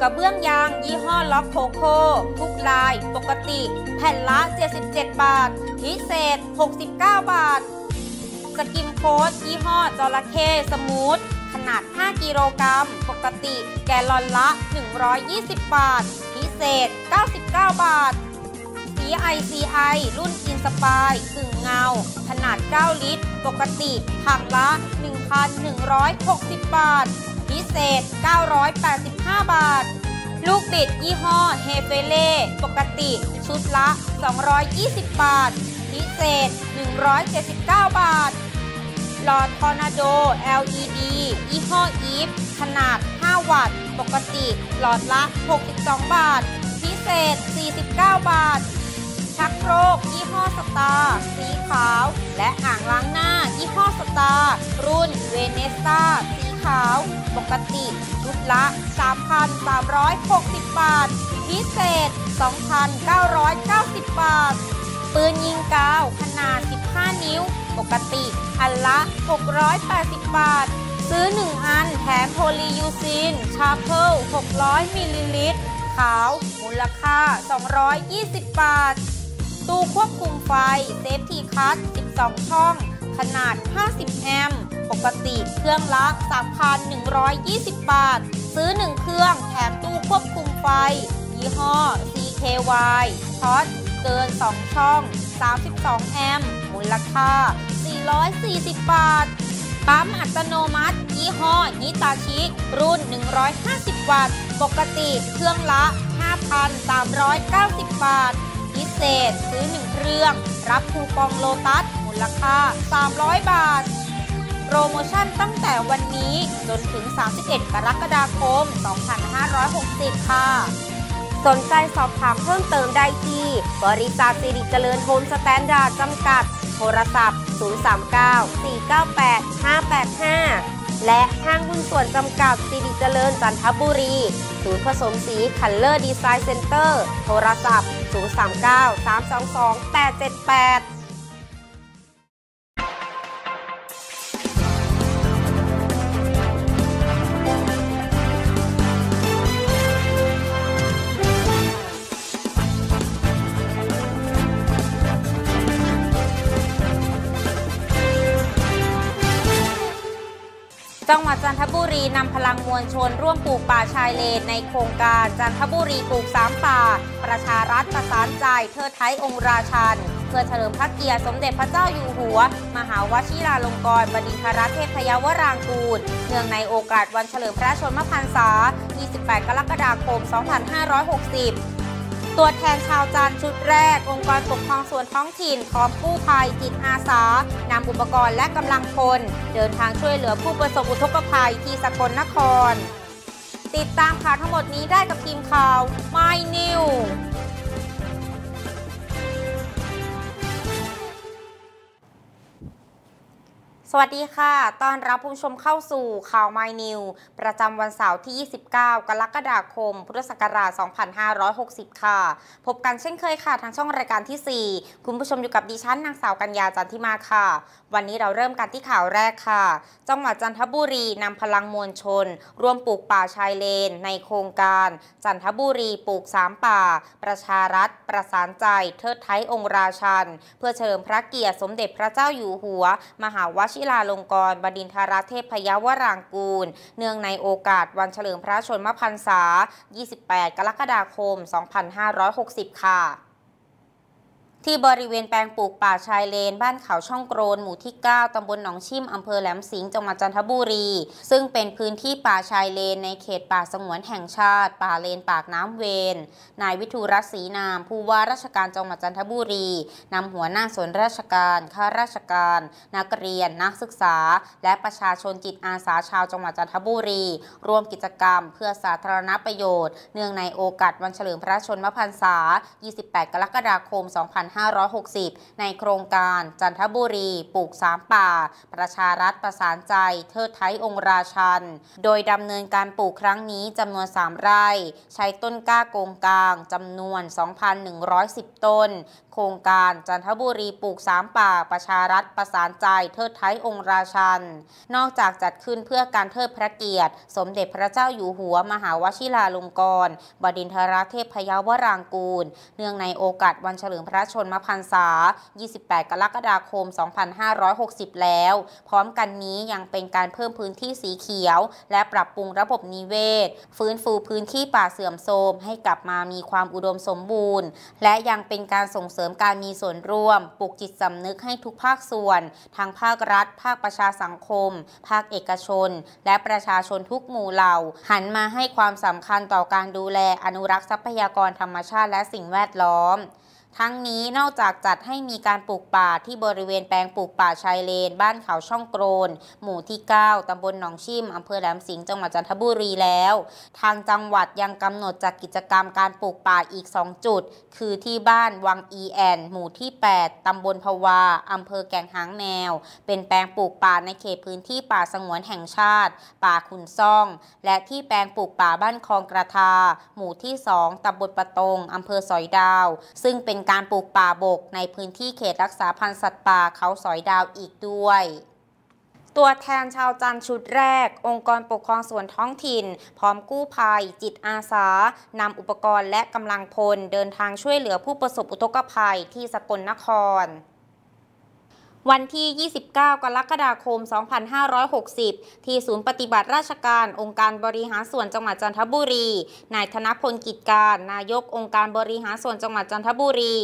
กระเบื้องยางยี่ห้อล็อกโคโค่ทุกลายปกติ แผ่นละ 77 บาท พิเศษ 69 บาท สกิมโค้ดยี่ห้อจระเข้สมูท ขนาด 5 กิโลกรัม ปกติ แกลลอนละ 120 บาท พิเศษ 99 บาทสี ICI รุ่นอินสปายกึ่งเงา ขนาด 9 ลิตร ปกติถังละ 1,160 บาท พิเศษ 985 บาท ลูกบิดยี่ห้อเฮเฟเล่ปกติ ชุดละ 220 บาท พิเศษ 179 บาท หลอดทอร์นาโด LED ยี่ห้ออีฟขนาด 5 วัตต์ ปกติ หลอดละ 62 บาท พิเศษ 49 บาทชักโครกยี่ห้อสตาร์สีขาว และอ่างล้างหน้ายี่ห้อสตาร์รุ่นเวเนซ่าสี ขาว ปกติชุดละ 3,360 บาท พิเศษ 2,990 บาท ปืนยิงกาวขนาด 15 นิ้ว ปกติอันละ 680 บาท ซื้อ 1 อันแถมโพลียูซิน ชาเพิล600 มิลลิลิตร ขาว มูลค่า 220 บาท ตู้ควบคุมไฟ เซฟทีคัท12 ช่อง ขนาด 50 แอมป์ ปกติเครื่องละ 3,120 บาท ซื้อ 1 เครื่องแถมตู้ควบคุมไฟ ยี่ห้อ CKY ช็อตเกิน 2 ช่อง 32 แอมป์ มูลค่า 440 บาท ปั๊มอัตโนมัติ ยี่ห้อนิตาชิรุ่น 150 วัตต์ ปกติเครื่องละ 5,390 บาท พิเศษซื้อ 1 เครื่อง รับคูปองโลตัส มูลค่า 300 บาท โปรโมชั่นตั้งแต่วันนี้จนถึง 31 กรกฎาคม 2560 ค่ะ สนใจสอบถามเพิ่มเติมได้ที่ บริษัทสิริเจริญโฮมสแตนดาร์ดจำกัด โทรศัพท์ 039 498 585และห้างหุ้นส่วนจำกัดสิริเจริญจันทบุรี ศูนย์ผสมสีคัลเลอร์ดีไซน์เซ็นเตอร์ โทรศัพท์ 039 322 878 รีนำพลังมวลชนร่วมปลูกป่าชายเลนในโครงการจันทบุรีปลูกสามป่า ประชารัฐประสานใจเทิดไทยองค์ราชันเพื่อเฉลิมพระเกียรติสมเด็จพระเจ้าอยู่หัว มหาวชิราลงกรณบดินทรเทพยวรางกูล เนื่องในโอกาสวันเฉลิมพระชนมพรรษา 28 กรกฎาคม 2560 ตัวแทนชาวจันทร์ชุดแรก องค์กรปกครองส่วนท้องถิ่นพร้อมกู้ภัยจิตอาสานำอุปกรณ์และกำลังพล เดินทางช่วยเหลือผู้ประสบอุทกภัยที่สกลนคร ติดตามข่าวทั้งหมดนี้ได้กับทีมข่าว My New สวัสดีค่ะ ตอนรับผู้ชมเข้าสู่ข่าว My New ประจำวันเสาร์ที่ 29 กรกฎาคม พุทธศักราช 2560 ค่ะ พบกันเช่นเคยค่ะ ทางช่องรายการที่ 4 คุณผู้ชมอยู่กับดิฉันนางสาวกัญญาจันทิมาค่ะ วันนี้เราเริ่มกันที่ข่าวแรกค่ะ จังหวัดจันทบุรีนำพลังมวลชน ร่วมปลูกป่าชายเลน ในโครงการ จันทบุรีปลูกสามป่า ประชารัฐ ประสานใจ เทิดไทยองค์ราชัน เพื่อเฉลิมพระเกียรติสมเด็จพระเจ้าอยู่หัว มหาวชิลาลงกรณบดินทรเทพพยวรางกูล เนื่องในโอกาสวันเฉลิมพระชนมพรรษา 28 กรกฎาคม 2560 ค่ะ ที่บริเวณแปลงปลูกป่าชายเลน บ้านเขาช่องโกรนหมู่ที่ 9 ตำบลหนองชิม อำเภอแหลมสิงห์จังหวัดจันทบุรี ซึ่งเป็นพื้นที่ป่าชายเลน ในเขตป่าสงวนแห่งชาติ ป่าเลนปากน้ำเวน นายวิทูรัศรีนาม ผู้ว่าราชการจังหวัดจันทบุรีนำหัวหน้าส่วนราชการข้าราชการ นักเรียน นักศึกษา และประชาชนจิตอาสาชาวจังหวัดจันทบุรี ร่วมกิจกรรม เพื่อสาธารณประโยชน์ เนื่องในโอกาสวันเฉลิมพระชนมพรรษา 28 กรกฎาคม 2 5 2560 ในโครงการจันทบุรี ปลูกสามป่า ประชารัฐประสานใจ เทิดไทยองค์ราชัน โดยดำเนินการปลูกครั้งนี้จำนวน 3 ไร่ ใช้ต้นกล้าโกงกลางจำนวน 2,110 ต้น โครงการจันทบุรีปลูกสามป่าประชารัฐประสานใจเทิดไทยองค์ราชัน นอกจากจัดขึ้นเพื่อการเทิดพระเกียรติ สมเด็จพระเจ้าอยู่หัวมหาวชิราลงกรณบดินทรเทพพยาวรางกูล เนื่องในโอกาสวันเฉลิมพระชนมพรรษา 28 กรกฎาคม 2560 แล้ว พร้อมกันนี้ยังเป็นการเพิ่มพื้นที่สีเขียว และปรับปรุงระบบนิเวศ ฟื้นฟูพื้นที่ป่าเสื่อมโทรมให้กลับมามีความอุดมสมบูรณ์ และยังเป็นการส่งเสริมริมการมีส่วนร่วม ปลุกจิตสำนึกให้ทุกภาคส่วน ทั้งภาครัฐ ภาคประชาสังคม ภาคเอกชน และประชาชนทุกหมู่เหล่า หันมาให้ความสำคัญต่อการดูแลอนุรักษ์ทรัพยากรธรรมชาติและสิ่งแวดล้อม ทั้งนี้นอกจากจัดให้มีการปลูกป่าที่บริเวณแปลงปลูกป่าชายเลน บ้านเขาช่องโกรน หมู่ที่ 9 ตำบลหนองชิม อำเภอแหลมสิงห์ จังหวัดจันทบุรีแล้ว ทางจังหวัดยังกำหนดจัดกิจกรรมการปลูกป่าอีก 2 จุด คือที่บ้านวังอีแอน หมู่ที่ 8 ตำบลพวา อำเภอแก่งหางแมว เป็นแปลงปลูกป่าในเขตพื้นที่ป่าสงวนแห่งชาติ ป่าขุนซ่อง และที่แปลงปลูกป่าบ้านคลองกระทา หมู่ที่ 2 ตำบลปะตง อำเภอสอยดาว ซึ่งเป็นการปลูกป่าบกในพื้นที่เขตรักษาพันธุ์สัตว์ป่าเขาสอยดาวอีกด้วยตัวแทนชาวจันชุดแรก องค์กรปกครองส่วนท้องถิ่น พร้อมกู้ภัย จิตอาสานำอุปกรณ์และกำลังพล เดินทางช่วยเหลือผู้ประสบอุทกภัยที่สกลนคร วันที่ 29 กรกฎาคม 2560 ที่ศูนย์ปฏิบัติราชการองค์การบริหารส่วนจังหวัดจันทบุรี นายธนพลกิจการ นายกองค์การบริหารส่วนจังหวัดจันทบุรี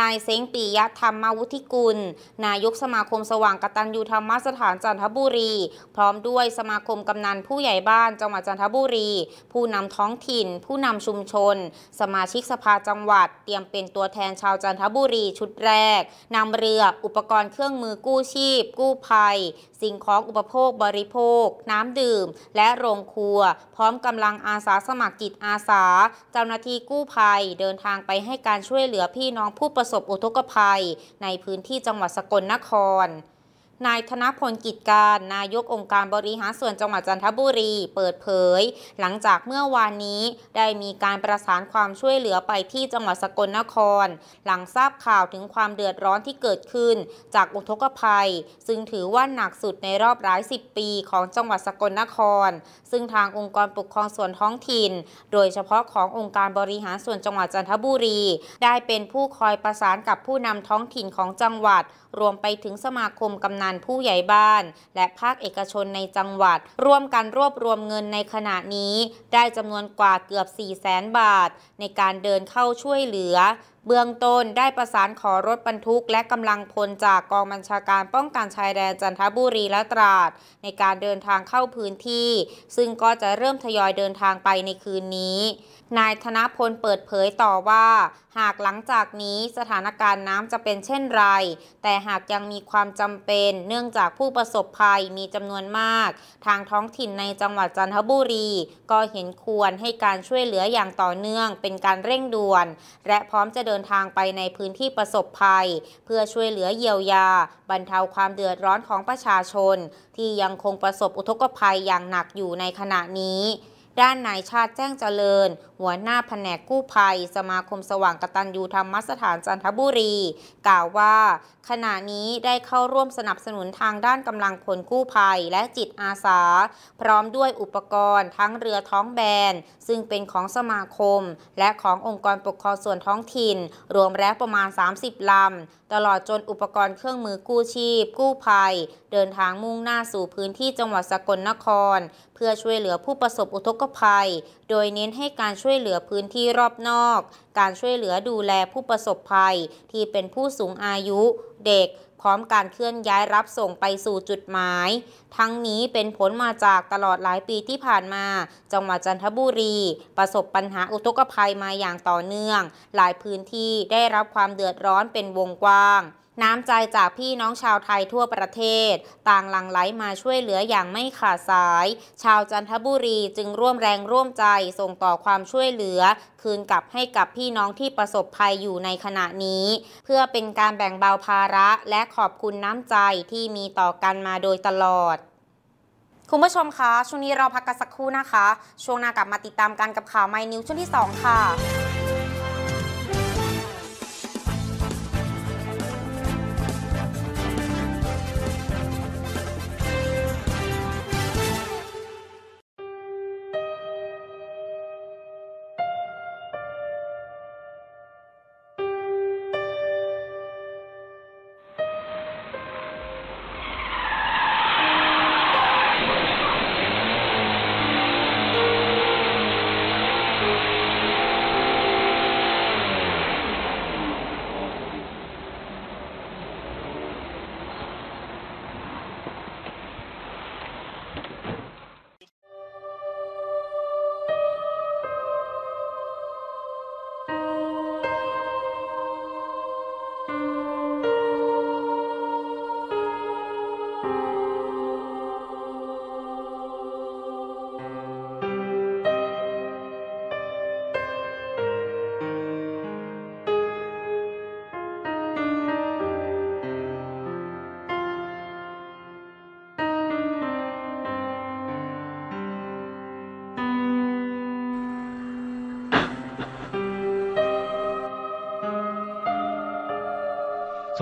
นายเซ้งปิยธรรมวุฒิกุล นายกสมาคมสว่างกตัญญูธรรมสถานจันทบุรี พร้อมด้วยสมาคมกำนันผู้ใหญ่บ้านจังหวัดจันทบุรี ผู้นำท้องถิ่น ผู้นำชุมชน สมาชิกสภาจังหวัด เตรียมเป็นตัวแทนชาวจันทบุรีชุดแรกนำเรืออุปกรณ์เครื่องมือือกู้ชีพ กู้ภัย สิ่งของอุปโภคบริโภค น้ำดื่ม และโรงครัว พร้อมกำลังอาสาสมัครจิตอาสา เจ้าหน้าที่กู้ภัยเดินทางไปให้การช่วยเหลือพี่น้องผู้ประสบอุทกภัย ในพื้นที่จังหวัดสกลนคร นายธนพลกิจการ นายกองค์การบริหารส่วนจังหวัดจันทบุรี เปิดเผย หลังจากเมื่อวานนี้ได้มีการประสานความช่วยเหลือไปที่จังหวัดสกลนคร หลังทราบข่าวถึงความเดือดร้อนที่เกิดขึ้น จากอุทกภัย ซึ่งถือว่าหนักสุดในรอบหลายสิบปีของจังหวัดสกลนคร ซึ่งทางองค์กรปกครองส่วนท้องถิ่น โดยเฉพาะขององค์การบริหารส่วนจังหวัดจันทบุรี ได้เป็นผู้คอยประสานกับผู้นำท้องถิ่นของจังหวัด รวมไปถึงสมาคมกำนันผู้ใหญ่บ้าน และภาคเอกชนในจังหวัด ร่วมกันรวบรวมเงินในขณะนี้ ได้จำนวนกว่าเกือบ 4 0 0แสนบาท ในการเดินเข้าช่วยเหลือ เบื้องต้นได้ประสานขอรถบรรทุก และกำลังพลจากกองบัญชาการป้องกันชายแดนจันทบุรีและตราด ในการเดินทางเข้าพื้นที่ ซึ่งก็จะเริ่มทยอยเดินทางไปในคืนนี้ นายธนพลเปิดเผยต่อว่า หากหลังจากนี้สถานการณ์น้ำจะเป็นเช่นไร แต่หากยังมีความจำเป็น เนื่องจากผู้ประสบภัยมีจำนวนมาก ทางท้องถิ่นในจังหวัดจันทบุรี ก็เห็นควรให้การช่วยเหลืออย่างต่อเนื่องเป็นการเร่งด่วน และพร้อมจะเดินทางไปในพื้นที่ประสบภัย เพื่อช่วยเหลือเยียวยา บรรเทาความเดือดร้อนของประชาชน ที่ยังคงประสบอุทกภัยอย่างหนักอยู่ในขณะนี้ ด้านนายชาติแจ้งเจริญ หัวหน้าแผนกกู้ภัย สมาคมสว่างกตัญญูธรรมสถานจันทบุรี กล่าวว่า ขณะนี้ได้เข้าร่วมสนับสนุนทางด้านกำลังพลกู้ภัยและจิตอาสา พร้อมด้วยอุปกรณ์ทั้งเรือท้องแบน ซึ่งเป็นของสมาคม และขององค์กรปกครองส่วนท้องถิ่น รวมแล้วประมาณ 30 ลำ ตลอดจนอุปกรณ์เครื่องมือกู้ชีพ กู้ภัย เดินทางมุ่งหน้าสู่พื้นที่จังหวัดสกลนคร เพื่อช่วยเหลือผู้ประสบอุทกภัย โดยเน้นให้การช่วยเหลือพื้นที่รอบนอก การช่วยเหลือดูแลผู้ประสบภัย ที่เป็นผู้สูงอายุเด็ก พร้อมการเคลื่อนย้ายรับส่งไปสู่จุดหมาย ทั้งนี้เป็นผลมาจากตลอดหลายปีที่ผ่านมา จังหวัดจันทบุรี ประสบปัญหาอุทกภัยมาอย่างต่อเนื่อง หลายพื้นที่ได้รับความเดือดร้อนเป็นวงกว้าง น้ำใจจากพี่น้องชาวไทยทั่วประเทศ ต่างหลั่งไหลมาช่วยเหลืออย่างไม่ขาดสาย ชาวจันทบุรีจึงร่วมแรงร่วมใจส่งต่อความช่วยเหลือ คืนกลับให้กับพี่น้องที่ประสบภัยอยู่ในขณะนี้ เพื่อเป็นการแบ่งเบาภาระและขอบคุณน้ำใจที่มีต่อกันมาโดยตลอดคุณผู้ชมคะช่วงนี้เราพักกันสักครู่นะคะ ช่วงหน้ากลับมาติดตามกันกับข่าวไมนิวช่วงที่ 2 ค่ะ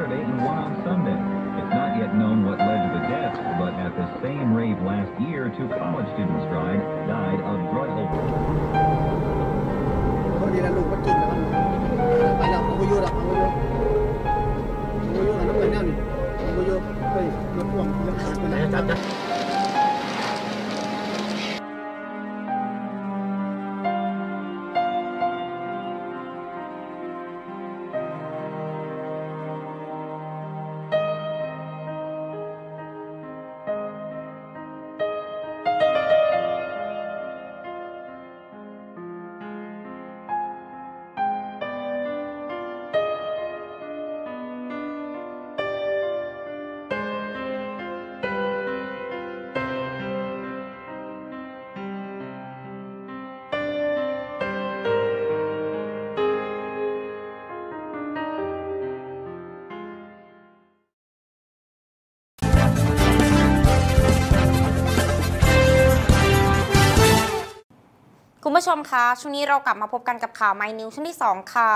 Saturday and one on Sunday. It's not yet known what led to the deaths, but at the same rave last year, two college students died, died of drug overdose. ผู้ชมคะ ช่วงนี้เรากลับมาพบกันกับข่าวไมนิวช่วงที่ 2 ค่ะ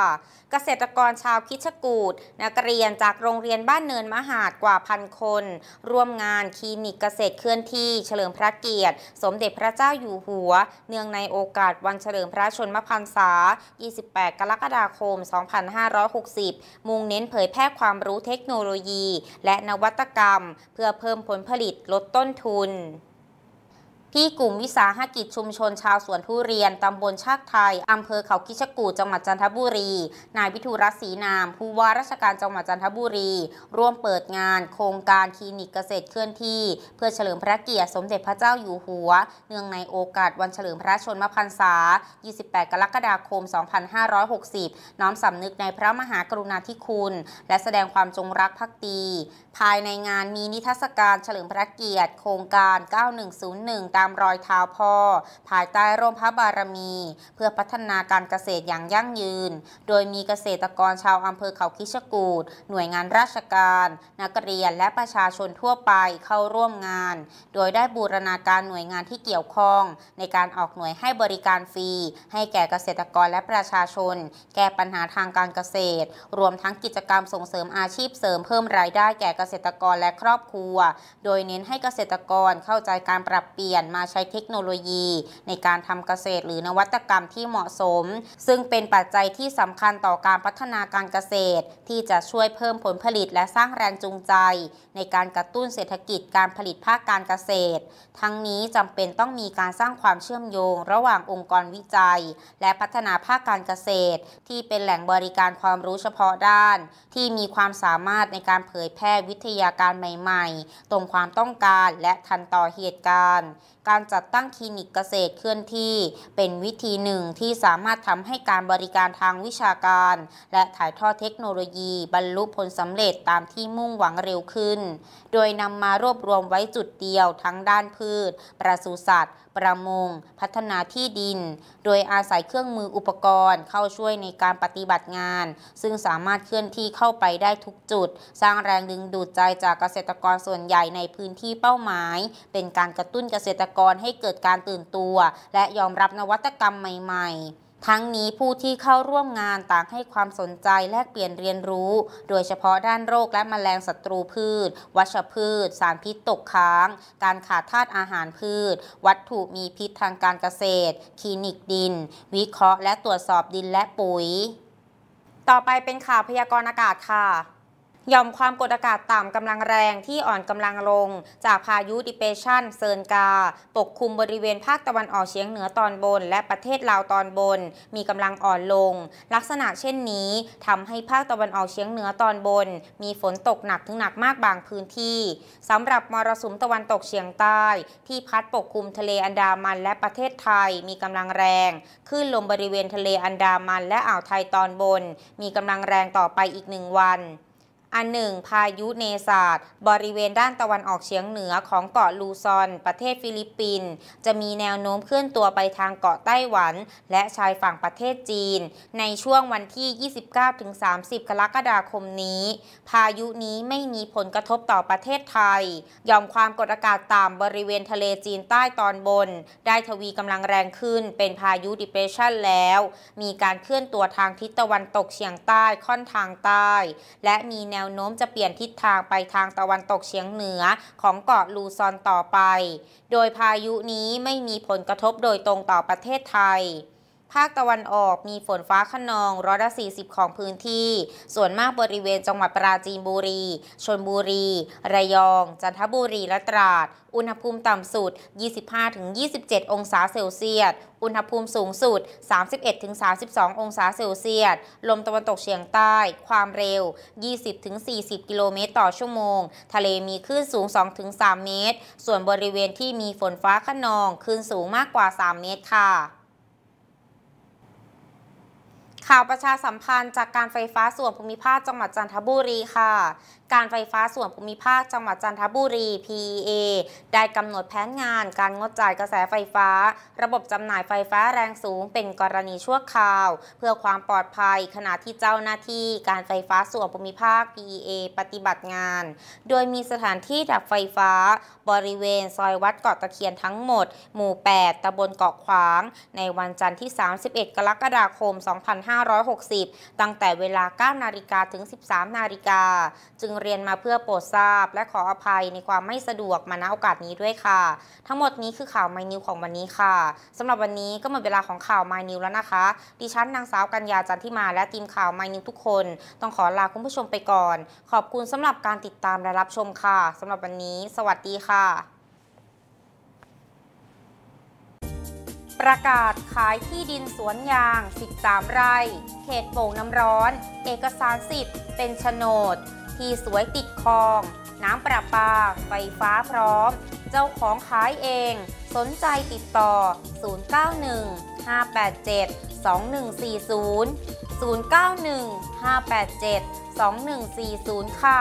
เกษตรกรชาวคิชกูดนักเรียนจากโรงเรียนบ้านเนินมหาดกว่าพันคน ร่วมงานคลินิกเกษตรเคลื่อนที่ เฉลิมพระเกียรติ สมเด็จพระเจ้าอยู่หัว เนื่องในโอกาสวันเฉลิมพระชนมพรรษา 28 กรกฎาคม 2560 มุ่งเน้นเผยแพร่ความรู้เทคโนโลยี และนวัตกรรม เพื่อเพิ่มผลผลิตลดต้นทุน ที่กลุ่มวิสาหกิจชุมชนชาวสวนทุเรียน ตำบลชากไทย อำเภอเขาคิชกูจังหวัดจันทบุรี นายวิทูรัศรีนาม ผู้ว่าราชการจังหวัดจันทบุรี ร่วมเปิดงาน โครงการคลินิกเกษตรเคลื่อนที่ เพื่อเฉลิมพระเกียรติสมเด็จพระเจ้าอยู่หัว เนื่องในโอกาสวันเฉลิมพระชนมพรรษา 28 กรกฎาคม 2560 น้อมสำนึกในพระมหากรุณาธิคุณ และแสดงความจงรักภักดี ภายในงานมีนิทรรศการเฉลิมพระเกียรติ โครงการ 9101ตามามรอยเท้าพ่อ ภายใต้ร่มพระบารมี เพื่อพัฒนาการเกษตรอย่างยั่งยืน โดยมีเกษตรกรชาวอำเภอเขาคิชกูดหน่วยงานราชการ นักเรียนและประชาชนทั่วไปเข้าร่วมงาน โดยได้บูรณาการหน่วยงานที่เกี่ยวข้อง ในการออกหน่วยให้บริการฟรี ให้แก่เกษตรกรและประชาชน แก้ปัญหาทางการเกษตร รวมทั้งกิจกรรมส่งเสริมอาชีพเสริมเพิ่มรายได้แก่เกษตรกรและครอบครัว โดยเน้นให้เกษตรกรเข้าใจการปรับเปลี่ยนมาใช้เทคโนโลยี ในการทำเกษตรหรือนวัตกรรมที่เหมาะสม ซึ่งเป็นปัจจัยที่สำคัญต่อการพัฒนาการเกษตร ที่จะช่วยเพิ่มผลผลิตและสร้างแรงจูงใจ ในการกระตุ้นเศรษฐกิจการผลิตภาคการเกษตร ทั้งนี้จำเป็นต้องมีการสร้างความเชื่อมโยง ระหว่างองค์กรวิจัย และพัฒนาภาคการเกษตร ที่เป็นแหล่งบริการความรู้เฉพาะด้าน ที่มีความสามารถในการเผยแพร่วิทยาการใหม่ ๆ ตรงความต้องการและทันต่อเหตุการณ์การจัดตั้งคลินิกเกษตรเคลื่อนที่ เป็นวิธีหนึ่งที่สามารถทำให้การบริการทางวิชาการ และถ่ายทอดเทคโนโลยี บรรลุผลสำเร็จตามที่มุ่งหวังเร็วขึ้น โดยนำมารวบรวมไว้จุดเดียวทั้งด้านพืช ปศุสัตว์ ประมง พัฒนาที่ดิน โดยอาศัยเครื่องมืออุปกรณ์เข้าช่วยในการปฏิบัติงาน ซึ่งสามารถเคลื่อนที่เข้าไปได้ทุกจุด สร้างแรงดึงดูดใจจากเกษตรกรส่วนใหญ่ในพื้นที่เป้าหมาย เป็นการกระตุ้นเกษตรกรให้เกิดการตื่นตัว และยอมรับนวัตกรรมใหม่ ๆ ทั้งนี้ผู้ที่เข้าร่วมงานต่างให้ความสนใจแลกเปลี่ยนเรียนรู้ โดยเฉพาะด้านโรคและแมลงศัตรูพืช วัชพืช สารพิษตกค้าง การขาดธาตุอาหารพืช วัตถุมีพิษทางการเกษตร คลินิกดิน วิเคราะห์และตรวจสอบดินและปุ๋ย ต่อไปเป็นข่าวพยากรณ์อากาศค่ะ ย่อมความกดอากาศต่ำกำลังแรงที่อ่อนกำลังลง จากพายุดิเปชันเซินกา ปกคลุมบริเวณภาคตะวันออกเฉียงเหนือตอนบน และประเทศลาวตอนบน มีกำลังอ่อนลง ลักษณะเช่นนี้ทำให้ภาคตะวันออกเฉียงเหนือตอนบน มีฝนตกหนักถึงหนักมากบางพื้นที่สำหรับมรสุมตะวันตกเฉียงใต้ ที่พัดปกคลุมทะเลอันดามันและประเทศไทยมีกำลังแรงคลื่นลมบริเวณทะเลอันดามันและอ่าวไทยตอนบน มีกำลังแรงต่อไปอีกหนึ่งวัน อันหนึ่งพายุเนศาสตบริเวณด้านตะวันออกเฉียงเหนือของเกาะลูซอน ประเทศฟิลิปปินส์จะมีแนวโน้มเคลื่อนตัวไปทางเกาะไต้หวัน และชายฝั่งประเทศจีน ในช่วงวันที่ 29-30 กรกฎาคมนี้ พายุนี้ไม่มีผลกระทบต่อประเทศไทยยอมความกดอากาศต่ำบริเวณทะเลจีนใต้ตอนบน ได้ทวีกำลังแรงขึ้นเป็นพายุดิเปชันแล้ว มีการเคลื่อนตัวทางทิศตะวันตกเฉียงใต้ค่อนทางใต้ และมีแนวโน้มจะเปลี่ยนทิศทางไปทางตะวันตกเฉียงเหนือของเกาะลูซอนต่อไป โดยพายุนี้ไม่มีผลกระทบโดยตรงต่อประเทศไทย ภาคตะวันออกมีฝนฟ้าขนองร้อยละ40 ของพื้นที่ ส่วนมากบริเวณจังหวัดปราจีนบุรี ชลบุรี ระยอง จันทบุรี และตราด อุณหภูมิต่ำสุด 25-27 องศาเซลเซียส อุณหภูมิสูงสุด 31-32 องศาเซลเซียส ลมตะวันตกเฉียงใต้ ความเร็ว 20-40 กิโลเมตรต่อชั่วโมง ทะเลมีคลื่นสูง 2-3 เมตร ส่วนบริเวณที่มีฝนฟ้าขนอง คลื่นสูงมากกว่า 3 เมตรค่ะ ข่าวประชาสัมพันธ์จากการไฟฟ้าส่วนภูมิภาคจังหวัดจันทบุรีค่ะการไฟฟ้าส่วนภูมิภาคจังหวัดจันทบุรี PEA ได้กำหนดแผนงานการงดจ่ายกระแสไฟฟ้า ระบบจำหน่ายไฟฟ้าแรงสูงเป็นกรณีชั่วคราว เพื่อความปลอดภัยขณะที่เจ้าหน้าที่การไฟฟ้าส่วนภูมิภาค PEA ปฏิบัติงาน โดยมีสถานที่ดับไฟฟ้า บริเวณซอยวัดเกาะตะเคียนทั้งหมด หมู่ 8ตำบลเกาะขวาง ในวันจันทร์ที่ 31 กรกฎาคม 2560 ตั้งแต่เวลา 9 นาฬิกาถึง 13 นาฬิกาจึงเรียนมาเพื่อโปรดทราบ และขออภัยในความไม่สะดวกมาณโอกาสนี้ด้วยค่ะ ทั้งหมดนี้คือข่าวไมนิวของวันนี้ค่ะสำหรับวันนี้ก็หมดเวลาของข่าวไมนิวแล้วนะคะ ดิฉันนางสาวกัญญาจันทิมาและทีมข่าวไมนิวทุกคน ต้องขอลาคุณผู้ชมไปก่อน ขอบคุณสำหรับการติดตามและรับชมค่ะสำหรับวันนี้ สวัสดีค่ะประกาศขายที่ดินสวนยาง 13 ไร่ เขตโป่งน้ำร้อน เอกสารสิทธิ์เป็นโฉนด ที่สวยติดคลอง น้ำประปา ไฟฟ้าพร้อม เจ้าของขายเอง สนใจติดต่อ 091 587 2140 091 587 2140 ค่ะ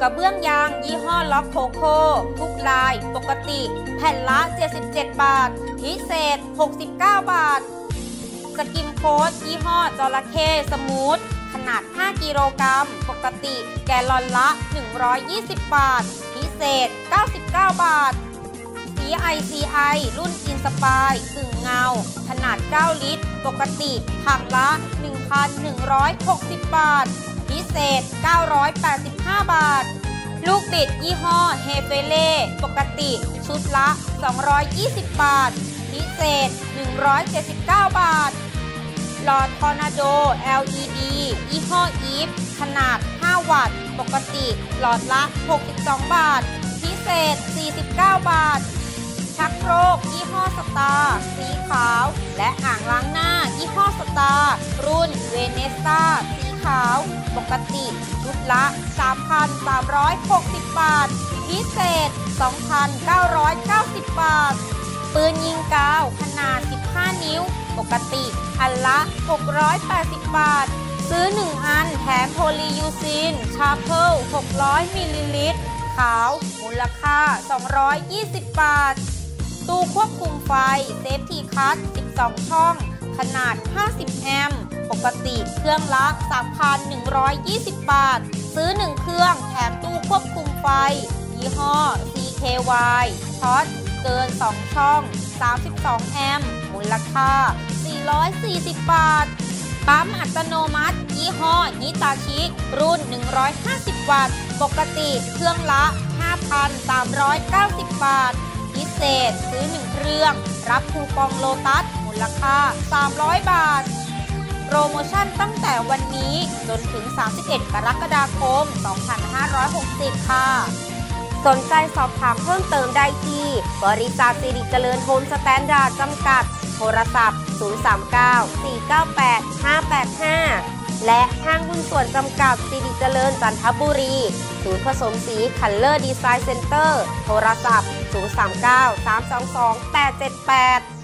กระเบื้องยางยี่ห้อล็อกโคโคทุกลาย ปกติ แผ่นละ 77 บาท พิเศษ 69 บาท สกิมโค้ดยี่ห้อจระเข้สมูท ขนาด 5 กิโลกรัม ปกติ แกลลอนละ 120 บาท พิเศษ 99 บาทสี ICI รุ่นอินสปายกึ่งเงา ขนาด 9 ลิตร ปกติถังละ 1,160 บาท พิเศษ 985 บาท ลูกบิดยี่ห้อเฮเฟเล่ปกติ ชุดละ 220 บาท พิเศษ 179 บาท หลอดทอร์นาโด LED ยี่ห้ออีฟขนาด 5 วัตต์ ปกติ หลอดละ 62 บาท พิเศษ 49 บาทชักโครกยี่ห้อสตาร์สีขาว และอ่างล้างหน้ายี่ห้อสตาร์รุ่นเวเนสตาสี ขาว ปกติชุดละ 3,360 บาท พิเศษ 2,990 บาท ปืนยิงกาวขนาด 15 นิ้ว ปกติอันละ 680 บาท ซื้อ 1 อันแถมโพลียูซิน ชาเพิล600 มิลลิลิตร ขาว มูลค่า 220 บาท ตู้ควบคุมไฟ เซฟทีคัท12 ช่อง ขนาด 50 แอมป์ ปกติเครื่องละ 3,120 บาท ซื้อ 1 เครื่องแถมตู้ควบคุมไฟ ยี่ห้อ CKY ช็อตเกิน 2 ช่อง 32 แอมป์มูลค่า 440 บาท ปั๊มอัตโนมัติ ยี่ห้อฮิตาชิรุ่น 150 วัตต์ ปกติเครื่องละ 5,390 บาท พิเศษซื้อ 1 เครื่อง รับคูปองโลตัส มูลค่า 300 บาท โปรโมชั่นตั้งแต่วันนี้จนถึง 31 กรกฎาคม 2560 ค่ะ สนใจสอบถามเพิ่มเติมได้ที่ บริษัทสิริเจริญโฮมสแตนดาร์ดจำกัด โทรศัพท์ 039 498 585 และห้างหุ้นส่วนจำกัดสิริเจริญจันทบุรี ศูนย์ผสมสีคัลเลอร์ดีไซน์เซ็นเตอร์ โทรศัพท์ 039 322 878